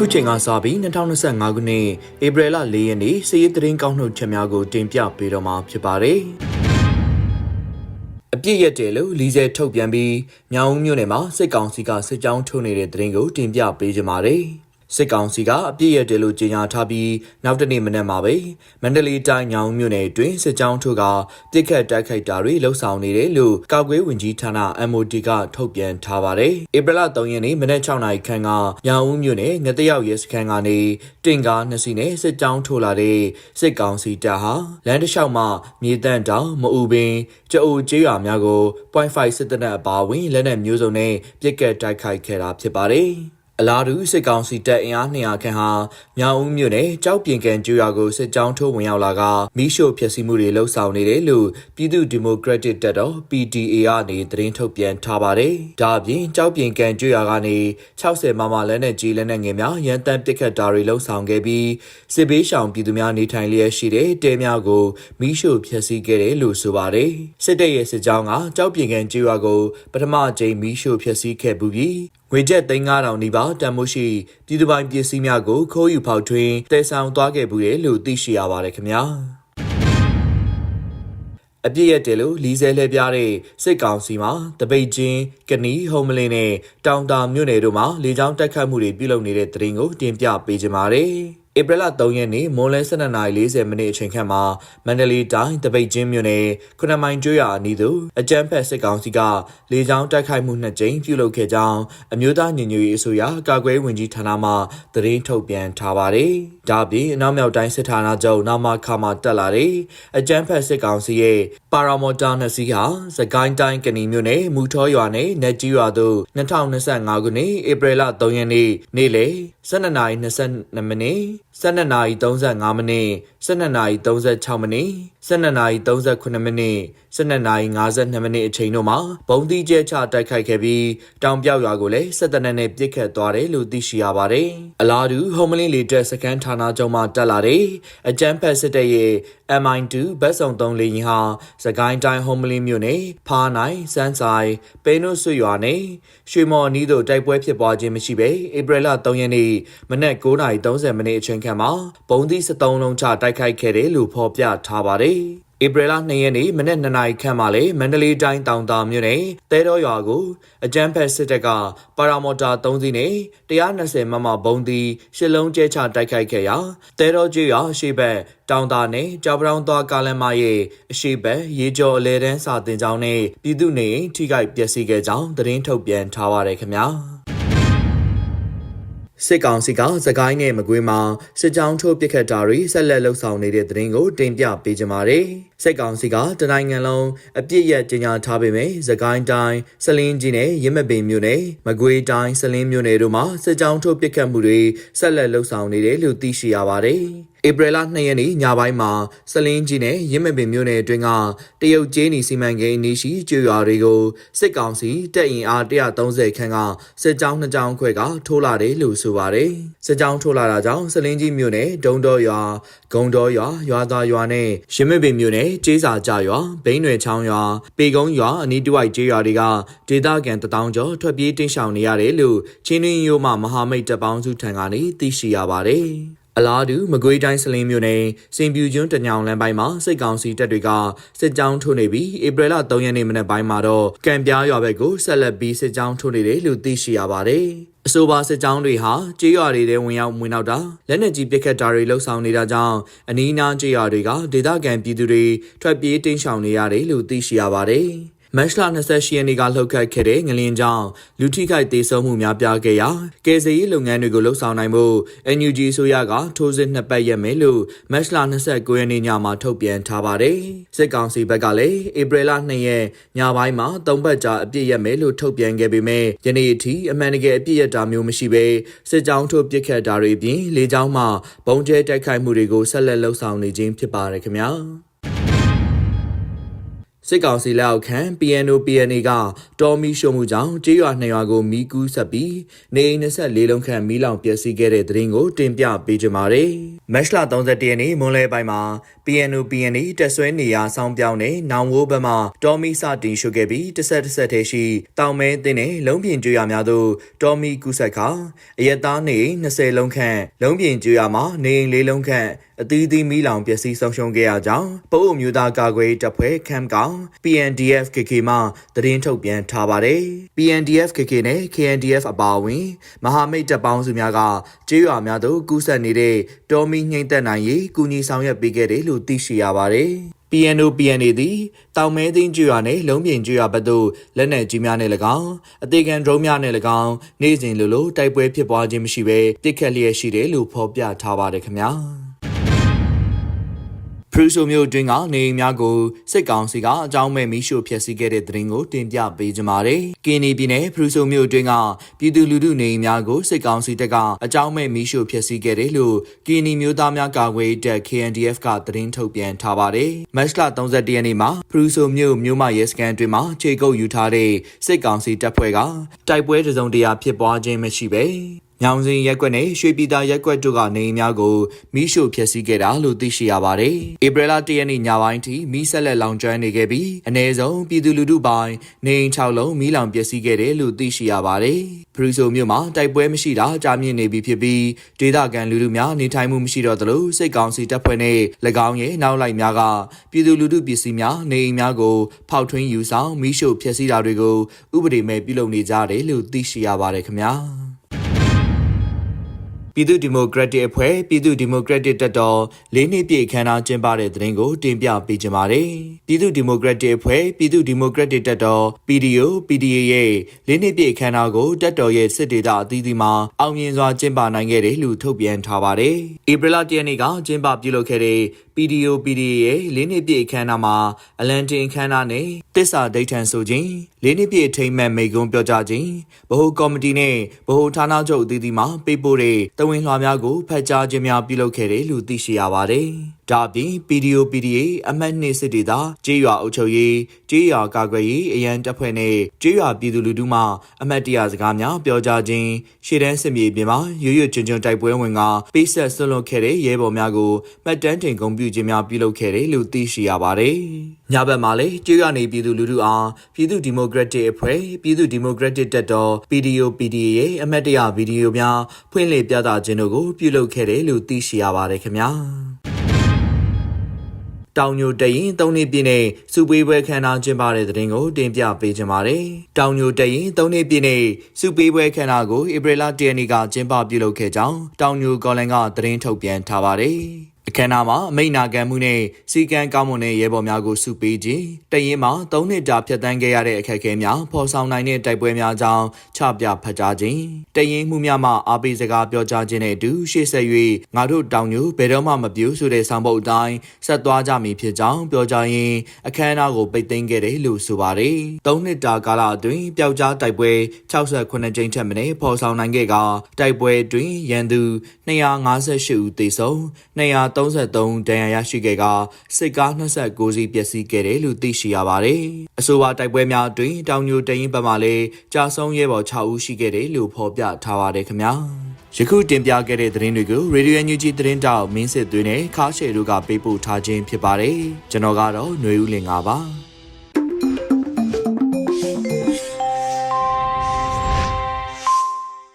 ခုချိန်ကစပြီး2025ခုနှစ်ဧပြီလ4ရက်နေ့စီးရီးသတင်းကောက်နှုတ်ချက်များကိုတင်ပြပေးတော့မှာဖြစ်ပါတယ်။အပြည့်ရက်တယ်လို့လီဇယ်ထုတ်ပြန်ပြီးမြောင်ဦးမြို့နယ်မှာစစ်ကောင်စီကစစ်ကြောင်းထုတ်နေတဲ့သတင်းကိုတင်ပြပေးကြပါမယ်။ စစ်ကောင်စီကအပြည့်ရတယ်လို့ကြေညာထားပြီးနောက်တနေ့မနက်မှာပဲမန္တလေးတိုင်းညောင်မြို့နယ်အတွင်းစစ်ကြောင်းထုတ်ကပြစ်ခတ်တိုက်ခိုက်တာတွေလှုပ်ဆောင်နေတယ်လို့ကောက်ကွေးဝင်ကြီးဌာန MOD ကထုတ်ပြန်ထားပါတယ်။ဧပြီလ3ရက်နေ့မနက်6နာရီခန့်ကညောင်ဦးမြို့နယ်ငတရောက်ရဲစခန်းကနေတင်ကားနှစ်စီးနဲ့စစ်ကြောင်းထုတ်လာတဲ့စစ်ကောင်စီတပ်ဟာလမ်းတစ်လျှောက်မှာမြေတန့်တောင်မအူပင်ကြအိုကျေးရွာများကို .5 စစ်တပ်အပါအဝင်လက်နက်မျိုးစုံနဲ့ပြစ်ကတ်တိုက်ခိုက်ခဲ့တာဖြစ်ပါတယ်။ အလားတူစစ်ကောင်စီတပ်အင်အား200ခန့်ဟာမြောင်ဦးမြို့နယ်ကြောက်ပြင်ကန်ကျွော်ကိုစစ်ကြောင်းထိုးဝင်ရောက်လာကမီးရှို့ဖျက်ဆီးမှုတွေလှုပ်ဆောင်နေတယ်လို့ပြည်သူ့ဒီမိုကရက်တစ်တပ်တော် PDA ကနေသတင်းထုတ်ပြန်ထားပါတယ်။ဒါအပြင်ကြောက်ပြင်ကန်ကျွော်ကနေ60မမလက်နဲ့ကြီးလက်နဲ့ငယ်များရန်တမ်းပစ်ခတ်တာတွေလှုပ်ဆောင်ခဲ့ပြီးစစ်ဘေးရှောင်ပြည်သူများနေထိုင်လျက်ရှိတဲ့တဲများကိုမီးရှို့ဖျက်ဆီးခဲ့တယ်လို့ဆိုပါတယ်။စစ်တပ်ရဲ့စစ်ကြောင်းကကြောက်ပြင်ကန်ကျွော်ကိုပထမအကြိမ်မီးရှို့ဖျက်ဆီးခဲ့ပြီးငွေကျပ်3,000နီးပါးတန်မိုးရှိပြည်သူပိုင်ပစ္စည်းများကိုခိုးယူဖောက်ထွင်းတည်ဆောင်သွားခဲ့ဘူးတယ်လို့သိရှိရပါတယ်ခင်ဗျာအပြည့်ရတယ်လို့လီဆဲလှည့်ပြတဲ့စစ်ကောင်စီမှာတပိတ်ချင်းကနီဟုံမလင်းနဲ့တောင်တာမြို့နယ်တို့မှာလေကြောင်းတိုက်ခတ်မှုတွေပြုလုပ်နေတဲ့တရင်ကိုတင်ပြပေးကြပါမယ်။ ဧပြီလ3ရက်နေ့မွန်လဲ12:40မိနစ်အချိန်ခန့်မှာမန္တလေးတိုင်းတပိတ်ချင်းမြို့နယ်ခုနမိုင်ကျွော်အနီးသို့အကြမ်းဖက်စစ်ကောင်စီကလေကြောင်းတိုက်ခိုက်မှုနှစ်ကြိမ်ပြုလုပ်ခဲ့ကြောင်းအမျိုးသားညီညွတ်ရေးအစိုးရကာကွယ်ဝင်ကြီးဌာနမှသတင်းထုတ်ပြန်ထားပါတယ်။ဒါပြင်အနောက်မြောက်တိုင်းစစ်ဌာနချုပ်နာမခါမှာတက်လာတဲ့အကြမ်းဖက်စစ်ကောင်စီရဲ့ပါရာမော်တာနှစ်စီးဟာစကိုင်းတိုင်းကဏီမြို့နယ်မူထောရွာနဲ့နက်ကြီးရွာသို့2025ခုနှစ်ဧပြီလ3ရက်နေ့နေ့လယ်12:22မိနစ် 12နာရီ35မိနစ်12နာရီ36မိနစ်12နာရီ38မိနစ် 12နာရီ52မိနစ်အချိန်တို့မှာဘုံတိကျဲချတိုက်ခိုက်ခဲ့ပြီးတောင်ပြောက်ရွာကိုလည်းစစ်တပ်နဲ့ပြစ်ခတ်သွားတယ်လို့သိရှိရပါတယ်။အလားတူဟုံမလင်းလေတက်စကန်ဌာနချုပ်မှတက်လာတဲ့အကြမ်းဖက်စစ်တပ်ရဲ့ MI2 ဘတ်စုံ3လေယာဉ်ဟာစကိုင်းတိုင်းဟုံမလင်းမြို့နယ်ဖားနိုင်စန်းဆိုင်ပိနုဆွရွာနဲ့ရွှေမော်နီးတို့တိုက်ပွဲဖြစ်ပွားခြင်းမရှိဘဲဧပြီလ3ရက်နေ့မနက်9:30မိနစ်အချိန်ခန့်မှာဘုံသီး73လုံးချတိုက်ခိုက်ခဲ့တယ်လို့ဖော်ပြထားပါတယ်။ ဧပြီလ2ရက်နေ့မနက်2နာရီခန့်မှာလေမန္တလေးတိုင်းတောင်တာမြို့နယ်တဲတော်ရွာကိုအကြမ်းဖက်စစ်တပ်ကပါရာမော်တာ3စီးနဲ့120မမဘုံသည်ရှစ်လုံးကျဲချတိုက်ခိုက်ခဲ့ရာတဲတော်ကျွော်ရှေ့ဘက်တောင်တာနဲ့ကြောက်ပရောင်းသွားကားလမ်းမရဲ့အရှိဘက်ရေကျော်အလဲတန်းစာတင်ကြောင်းနဲ့ပြည်သူနေထိခိုက်ပျက်စီးခဲ့ကြောင်းသတင်းထုတ်ပြန်ထားပါတယ်ခင်ဗျာ စစ်ကောင်စီကစကိုင်းနဲ့မကွေးမှာစစ်ကြောင်းထိုးပစ်ခတ်တာတွေဆက်လက်လှုပ်ဆောင်နေတဲ့တဲ့ရင်ကိုတင်ပြပေးကြပါမယ်။စစ်ကောင်စီကတနိုင်ငံလုံးအပြစ်ရကြေညာထားပေမဲ့စကိုင်းတိုင်းစလင်းကြီးနဲ့ရမပင်မြို့နယ်မကွေးတိုင်းစလင်းမြို့နယ်တို့မှာစစ်ကြောင်းထိုးပစ်ခတ်မှုတွေဆက်လက်လှုပ်ဆောင်နေတယ်လို့သိရှိရပါတယ်။ဧပြီလ2ရက်နေ့ညပိုင်းမှာစလင်းကြီးနဲ့ရင်းမပင်မြို့နယ်အတွင်းကတရုတ်ကျေးနီစီမံကိန်းနေရှိကျွော်တွေကိုစစ်ကောင်စီတပ်ရင်အား130ခန်းကစစ်ကြောင်းနှစ်ကြောင်းခွဲကထိုးလာတယ်လို့ဆိုပါတယ်။စစ်ကြောင်းထိုးလာတာကြောင့်စလင်းကြီးမြို့နယ်ဒုံတော်ရွာဂုံတော်ရွာရွာသားရွာနဲ့ရင်းမပင်မြို့နယ်ကျေးစာကြရွာဘိန်းရွယ်ချောင်းရွာပေကုန်းရွာအနီးတစ်ဝိုက်ကျေးရွာတွေကဒေသခံတထောင်ကျော်ထွက်ပြေးတိမ်းရှောင်နေရတယ်လို့ချင်းတွင်းရိုးမှမဟာမိတ်တပ်ပေါင်းစုထံကနေသိရှိရပါတယ်။အလားတူမကွေးတိုင်းစလင်းမြို့နယ်စင်ပြူကျွန်းတညောင်လမ်းပိုင်းမှာစစ်ကောင်စီတပ်တွေကစစ်ကြောင်းထိုးနေပြီးဧပြီလ3ရက်နေ့မနက်ပိုင်းမှာတော့ကံပြားရွာဘက်ကိုဆက်လက်ပြီးစစ်ကြောင်းထိုးနေတယ်လို့သိရှိရပါတယ်။ အဆိုပါစစ်ကြောင်းတွေဟာကြေးရွာတွေထဲဝင်ရောက်ဝင်နောက်တာလက်နက်ကြီးပစ်ခတ်တာတွေလှုပ်ဆောင်နေတာကြောင့်အနီးအနားကြေးရွာတွေကဒေသခံပြည်သူတွေထွက်ပြေးတိမ်းရှောင်နေရတယ်လို့သိရှိရပါတယ်။ မတ်လ28ရက်နေ့ကလှုပ်ခတ်ခဲ့တဲ့ငလင်ကြောင့်လူထိခိုက်ဒေဆုံးမှုများပြားခဲ့ရာကယ်ဆယ်ရေးလုပ်ငန်းတွေကိုလှုပ်ဆောင်နိုင်ဖို့ NUG ဆိုရကထိုးစစ်နှစ်ပတ်ရက်မယ်လို့မတ်လ29ရက်နေ့ညမှာထုတ်ပြန်ထားပါတယ်။စစ်ကောင်စီဘက်ကလည်းဧပြီလ2ရက်ညပိုင်းမှာ၃ပတ်ကြာအပြည့်ရက်မယ်လို့ထုတ်ပြန်ခဲ့ပေမဲ့ယနေ့အထိအမှန်တကယ်အပြည့်ရက်တာမျိုးမရှိဘဲစစ်ကြောင်းထုတ်ပစ်ခတ်တာတွေပြင်လေကြောင်းမှဘုံကျဲတိုက်ခိုက်မှုတွေကိုဆက်လက်လှုပ်ဆောင်နေခြင်းဖြစ်ပါတယ်ခင်ဗျာ။ စစ်ကောင်စီလက်အောက်ခံ PNO PNA ကတော်မီရှို့မှုကြောင့်ကြေးရွာနှစ်ရွာကိုမီးကူးဆက်ပြီးနေအိမ်24လုံးခန့်မီးလောင်ပျက်စီးခဲ့တဲ့တဲ့ရင်ကိုတင်ပြပေးကြပါမယ်။မက်လ31ရက်နေ့မွန်လယ်ပိုင်းမှာ PNO PNA တက်ဆွဲနေရာဆောင်းပြောင်းတဲ့နောင်ဝိုးဘက်မှတော်မီစတင်ရှို့ခဲ့ပြီးတစ်ဆက်တစ်ဆက်တည်းရှိတောင်မဲတင်းနဲ့လုံးပြင်ကျွော်များသို့တော်မီကူးဆက်ခါအရက်သားနေအိမ်20လုံးခန့်လုံးပြင်ကျွော်မှာနေအိမ်၄လုံးခန့်အသီးသီးမီးလောင်ပျက်စီးဆုံးရှုံးခဲ့ရကြောင်းပို့အမျိုးသားကာကွယ်တပ်ဖွဲ့ခမ်ကောင် PNDF KK မှသတင်းထုတ်ပြန်ထားပါတယ်။ PNDF KK နဲ့ KNDF အပါအဝင် မဟာမိတ်တပ်ပေါင်းစုများကကျေးရွာများသို့ကူးစက်နေတဲ့တော်မီငိမ့်သက်နိုင်ရေးကူညီဆောင်ရွက်ပေးခဲ့တယ်လို့သိရှိရပါတယ်။ PNO PNA သည်တောင်မဲသိန်းကျွာနဲ့လုံးပြင်ကျွာဘက်သို့လက်နက်ကြီးများနဲ့၎င်းအသေးခံဒရုန်းများနဲ့၎င်းနေ့စဉ်လိုလိုတိုက်ပွဲဖြစ်ပွားခြင်းမရှိဘဲတစ်ခတ်လျက်ရှိတယ်လို့ဖော်ပြထားပါတယ်ခင်ဗျာ။ ဖရူဆိုမျိုးအတွင်းကနေအိမ်များကိုစစ်ကောင်စီကအကြောင်းမဲ့မီးရှို့ဖျက်ဆီးခဲ့တဲ့တဲ့ရင်ကိုတင်ပြပေးကြပါမယ်။ကင်းနီပြည်နယ်ဖရူဆိုမျိုးအတွင်းကပြည်သူလူထုနေအိမ်များကိုစစ်ကောင်စီတပ်ကအကြောင်းမဲ့မီးရှို့ဖျက်ဆီးခဲ့တယ်လို့ကင်းနီမျိုးသားများကာကွယ်တပ် KNDF ကသတင်းထုတ်ပြန်ထားပါတယ်။မတ်လ31ရက်နေ့မှာဖရူဆိုမျိုးမြို့မရဲစခန်းအတွင်းမှာခြေကုပ်ယူထားတဲ့စစ်ကောင်စီတပ်ဖွဲ့ကတိုက်ပွဲတစုံတရာဖြစ်ပွားခြင်းမရှိပဲ ညောင်စင်ရက်ကွက်နဲ့ရွှေပြည်သာရက်ကွက်တို့ကနေအိမ်များကိုမိရှို့ဖျက်ဆီးခဲ့တာလို့သိရှိရပါတယ်။ဧပြီလ၁ရက်နေ့ညပိုင်းထိမိဆက်လက်လောင်ကျွမ်းနေခဲ့ပြီးအ ਨੇ ဆုံးပြည်သူလူထုပိုင်းနေအိမ်6လုံးမိလောင်ပျက်စီးခဲ့တယ်လို့သိရှိရပါတယ်။ဘရူဆိုမြို့မှာတိုက်ပွဲမရှိတာကြာမြင့်နေပြီဖြစ်ပြီးဒေသခံလူထုများနေထိုင်မှုမရှိတော့သလိုစိတ်ကောင်းစီတပ်ဖွဲ့နဲ့၎င်းရဲ့နောက်လိုက်များကပြည်သူလူထုပစ္စည်းများနေအိမ်များကိုဖောက်ထွင်းယူဆောင်မိရှို့ဖျက်ဆီးတာတွေကိုဥပဒေမဲ့ပြုလုပ်နေကြတယ်လို့သိရှိရပါတယ်ခင်ဗျာ။ ပြည်သူ့ဒီမိုကရက်တစ်အဖွဲ့ပြည်သူ့ဒီမိုကရက်တစ်တပ်တော်လေးနှစ်ပြည့်ခမ်းနားကျင်းပတဲ့တဲ့ရင်ကိုတင်ပြပေးကြပါမယ်။ပြည်သူ့ဒီမိုကရက်တစ်အဖွဲ့ပြည်သူ့ဒီမိုကရက်တစ်တပ်တော် PDO PDA ရဲ့လေးနှစ်ပြည့်ခမ်းနားကိုတပ်တော်ရဲ့စစ်ဒေသအသီးသီးမှာအောင်မြင်စွာကျင်းပနိုင်ခဲ့တယ်လို့ထုတ်ပြန်ထားပါတယ်။ဧပြီလ၁ရက်နေ့ကကျင်းပပြုလုပ်ခဲ့တဲ့ PDO PDA ရဲ့လေးနှစ်ပြည့်ခမ်းနားမှာအလန်တင်ခမ်းနားနဲ့တစ္ဆာဒိဋ္ဌံဆိုခြင်းလေးနှစ်ပြည့်ထိမ့်မဲ့မိကုံးပြောကြားခြင်းဗဟိုကော်မတီနဲ့ဗဟိုဌာနချုပ်အသီးသီးမှာပေးပို့တဲ့တဝင်းလွှာများကိုဖတ်ကြားခြင်းများပြုလုပ်ခဲ့တယ်လို့သိရှိရပါတယ်။ဒါအပြင် PDO PDA အမှတ်2စစ်ဒေသကြေးရွာအုပ်ချုပ်ရေးကြေးရွာကာကွယ်ရေးအရန်တပ်ဖွဲ့နဲ့ကြေးရွာပြည်သူလူထုမှအမှတ်တရစကားများပြောကြားခြင်းရှေ့တန်းစစ်မြေပြင်မှာရွရွချွန်းချွန်းတိုက်ပွဲဝင်ကပေးဆက်ဆွလွန်ခဲ့တဲ့ရဲဘော်များကိုမှတ်တမ်းတင်ဂုဏ်ပြုခြင်းများပြုလုပ်ခဲ့တယ်လို့သိရှိရပါတယ်။ညဘက်မှာလည်းကြေးရွာနေပြည်သူလူထုအားပြည်သူဒီမိုကရက်တစ်အဖွဲ့ပြည်သူဒီမိုကရက်တစ်တပ်တော် PDO PDA ရဲ့အမှတ်တရဗီဒီယိုများဖွင့်လှစ်ပြသခြင်းတို့ကိုပြုလုပ်ခဲ့တယ်လို့သိရှိရပါတယ်ခင်ဗျာ။တောင်ညိုတရင်၃နှစ်ပြည့်နဲ့စုပေးပွဲခမ်းနားကျင်းပတဲ့တဲ့တင်ကိုတင်ပြပေးကြပါမယ်။တောင်ညိုတရင်၃နှစ်ပြည့်နဲ့စုပေးပွဲခမ်းနားကိုဧပြီလ၁ရက်နေ့ကကျင်းပပြုလုပ်ခဲ့ကြောင်းတောင်ညိုကော်လန်ကသတင်းထုတ်ပြန်ထားပါတယ်။ အခမ်းအနားမှာအမိန့်နာခံမှုနဲ့စီကံကောင်းမွန်တဲ့ရဲဘော်များကိုစုပေးခြင်းတရင်မှာ၃နှစ်တာဖြတ်တန်းခဲ့ရတဲ့အခက်အခဲများဖော်ဆောင်နိုင်တဲ့တိုက်ပွဲများကြောင့်ချပြဖတ်ကြားခြင်းတရင်မှုများမှအားပေးစကားပြောကြားခြင်းနဲ့အတူရှေ့ဆက်၍ငါတို့တောင်ညိုဘယ်တော့မှမပြူဆိုတဲ့ဆောင်ပုတ်အတိုင်းဆက်သွားကြမည်ဖြစ်ကြောင်းပြောကြားရင်းအခမ်းအနားကိုပိတ်သိမ်းခဲ့တယ်လို့ဆိုပါတယ်။၃နှစ်တာကာလအတွင်းပျောက်ကြားတိုက်ပွဲ68ကြိမ်ထက်မနည်းဖော်ဆောင်နိုင်ခဲ့ကတိုက်ပွဲအတွင်းရန်သူ258ဦးသေဆုံး200 33ဒဏ်ရာရရှိခဲ့ကစစ်ကား29စီးပျက်စီးခဲ့တယ်လို့သိရှိရပါတယ်။အဆိုပါတိုက်ပွဲများအတွင်းတောင်ညိုတရင်ဘက်မှလည်းကြာဆုံးရဲဘော်6ဦးရှိခဲ့တယ်လို့ဖော်ပြထားပါတယ်ခင်ဗျာ။ယခုတင်ပြခဲ့တဲ့သတင်းတွေကို Radio NUG သတင်းတောက်မင်းစစ်သွေးနဲ့ခါရှယ်တို့ကပေးပို့ထားခြင်းဖြစ်ပါတယ်။ကျွန်တော်ကတော့ຫນွေဦးလင်ပါပါ။